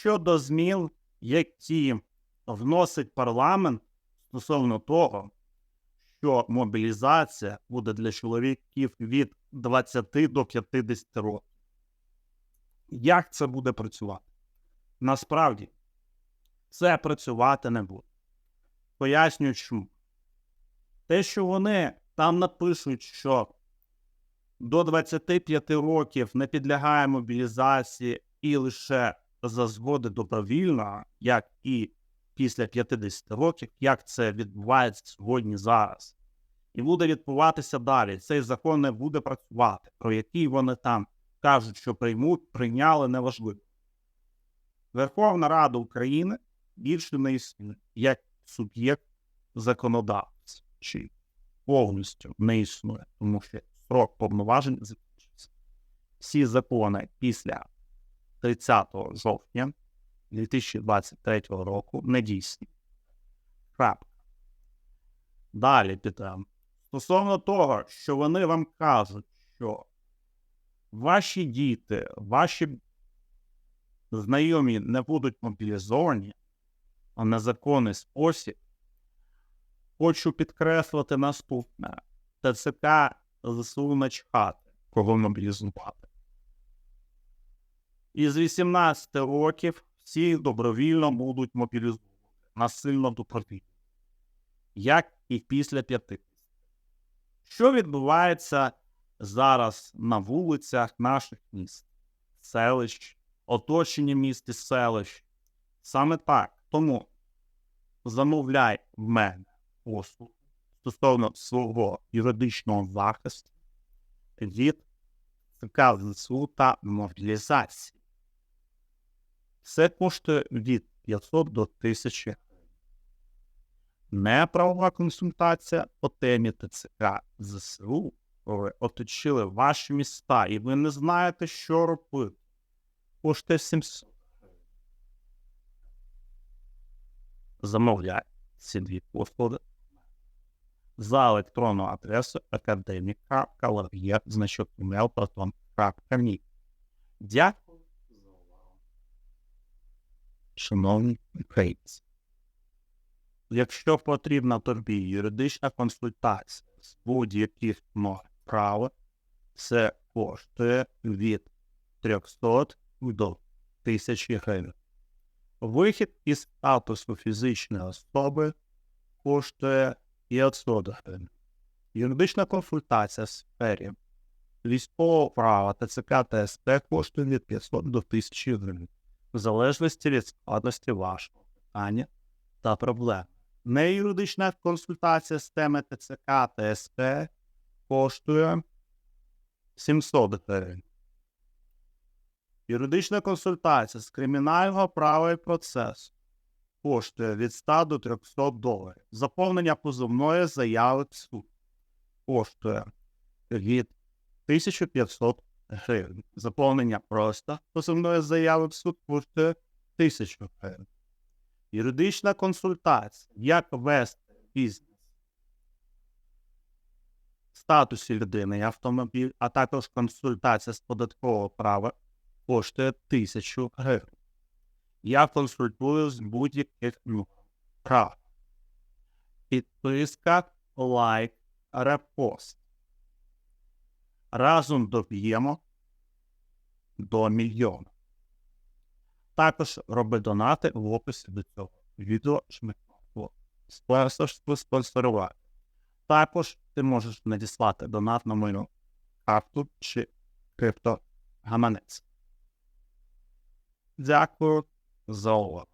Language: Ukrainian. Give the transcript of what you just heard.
щодо змін, які вносить парламент стосовно того, що мобілізація буде для чоловіків від 20 до 50 років. Як це буде працювати? Насправді, це працювати не буде. Пояснюю чому. Те, що вони там напишуть, що до 25 років не підлягає мобілізації і лише за згоди добровільно, як і після 50 років, як це відбувається сьогодні зараз. І буде відбуватися далі. Цей закон не буде працювати, про який вони там кажуть, що приймуть, прийняли неважливо. Верховна Рада України більше не існує як суб'єкт законодавця чи повністю не існує, тому що срок повноважень закінчився. Всі закони після 30 жовтня 2023 року не дійсні. Крапка. Далі підемо. Стосовно того, що вони вам кажуть, що ваші діти, ваші знайомі не будуть мобілізовані, а незаконний спосіб, хочу підкреслити наступне: ТЦК ЗСУ начхати, кого мобілізувати. Із 18 років всі добровільно будуть мобілізувати насильно добровільно, як і після 50. Що відбувається зараз на вулицях наших міст, селищ, оточення міст і селищ? Саме так. Тому замовляй в мене послуг стосовно свого юридичного захисту від ЗСУ та мобілізації. Це коштує від 500 до 1000 гривень. Не консультація по темі ТЦК ЗСУ, коли оточили ваші міста, і ви не знаєте, що робити. Коштує 700 гривень. Замовляй ці дві послуги за електронну адресу академіка.калав'є, значок email, proton.me. Дякую. Шановні українці. Якщо потрібна тобі юридична консультація з будь-яких норм права, це коштує від 300 до 1000 гривень. Вихід із статусу фізичної особи коштує 500 гривень. Юридична консультація в сфері військового права та СП коштує від 500 до 1000 гривень, в залежності від складності вашого питання та проблем. Неюридична консультація з теми ТЦК та СП коштує 700 гривень. Юридична консультація з кримінального права і процесу коштує від 100 до 300 доларів. Заповнення позовної заяви в суд коштує від 1500 гривень. Заповнення просто позовної заяви в суд коштує 1000 гривень. Юридична консультація, як вести бізнес статусі людини і автомобіль, а також консультація з податкового права коштує 1000 гривень. Я консультую з будь-яких прав. Підписка, лайк, репост. Разом доб'ємо до мільйона. Також роби донати в описі до цього відео шмикнув. спонсорувати. Також ти можеш надіслати донат на мою карту чи криптогаманець. Дякую за увагу.